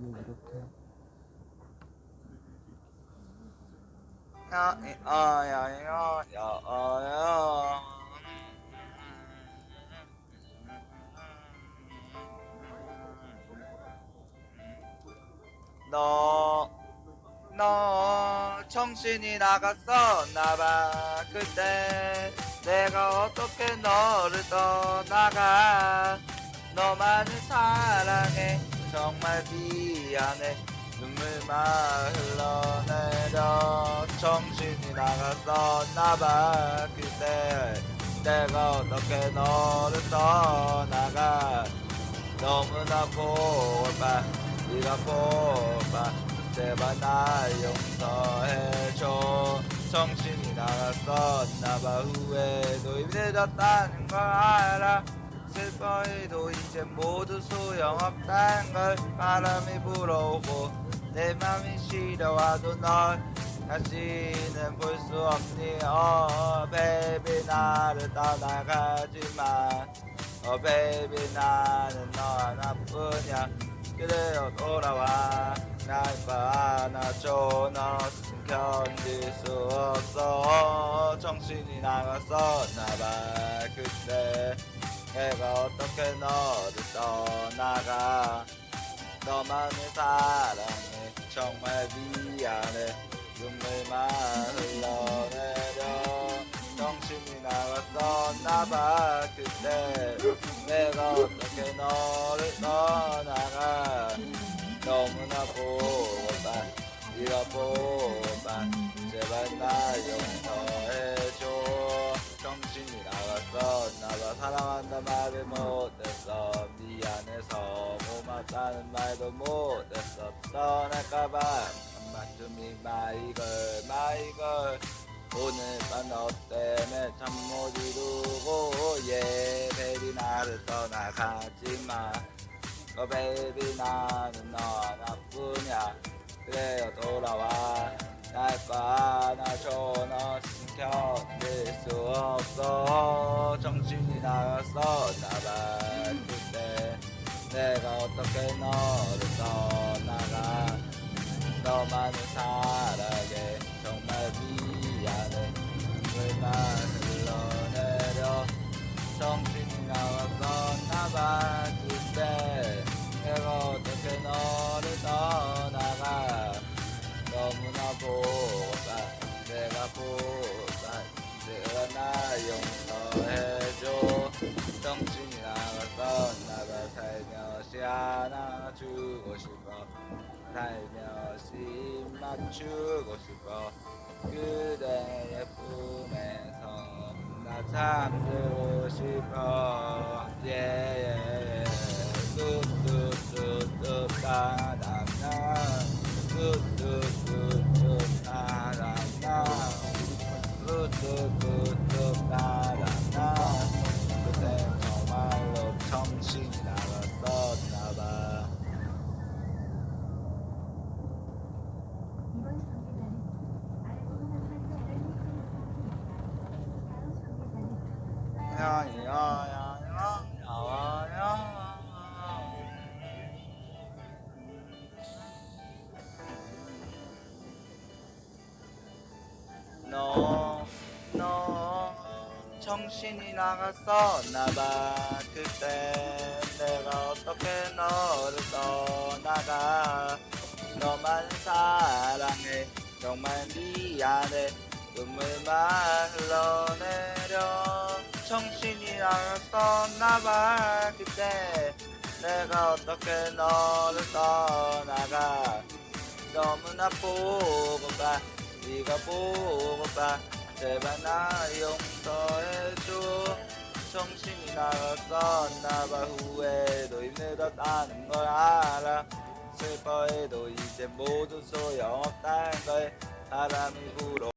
이렇게 야야야야야야 너, 너 정신이 나갔었나봐 그때 내가 어떻게 너를 떠나가? 너만을 사랑해 정말 미안해. 눈물만 흘러내려. 정신이 나갔었나봐. 그때 내가 어떻게 너를 떠나가. 너무나 고파. 네가 고파. 제발 날 용서해줘. 정신이 나갔었나봐. 후회도 힘들었다는 걸 알아 슬퍼해도 이제 모두 소용없다는 걸 바람이 불어오고 내 맘이 시려와도 널 다시는 볼 수 없니? 어 베이비 나를 떠나가지마. 어 베이비 나는 너 하나뿐이야 그래요 돌아와. 날 안아줘. 너 없으면 견딜 수 없어. 정신이 나갔었나봐 그때 내가 어떻게 너를 떠나가? 너만을 사랑해. 정말 미안해. 눈물만 흘러내려. 정신이 나갔었나봐 그때. 내가 어떻게 너를 떠나가? 너무나 보고봐 네가 보 말도 못했어 떠날까봐 한마쯤이 마이걸 마이걸 오늘 밤너 때문에 잠 못 이루고 예 베리 나를 떠나가지마. 어 베이비 나는 너 하나뿐이야 그래요 돌아와. 날과 안아줘. 너 견딜 수 없어. 정신이 나갔었나봐 그때 내가 어떻게 너를 떠나가 너만을 사랑해 싶어 살며시 맞추고 싶어. 그대의 품에서 나 잠들고 싶어. 예예예. 뚜뚜뚜뚜 따라나 뚜뚜뚜뚜 너, 너 정신이 나갔었나봐 그때 내가 어떻게 너를 떠나가. 너만 사랑해. 정말 미안해. 눈물만 흘러내려 정신이 나갔었나봐. 그때 내가 어떻게 너를 떠나가. 너무나 보고봐. 네가 보고봐. 제발 나 용서해줘. 정신이 나갔었나봐. 후회도 힘들었다는 걸 알아. 슬퍼해도 이제 모두 소용없다는 걸 바람이 불어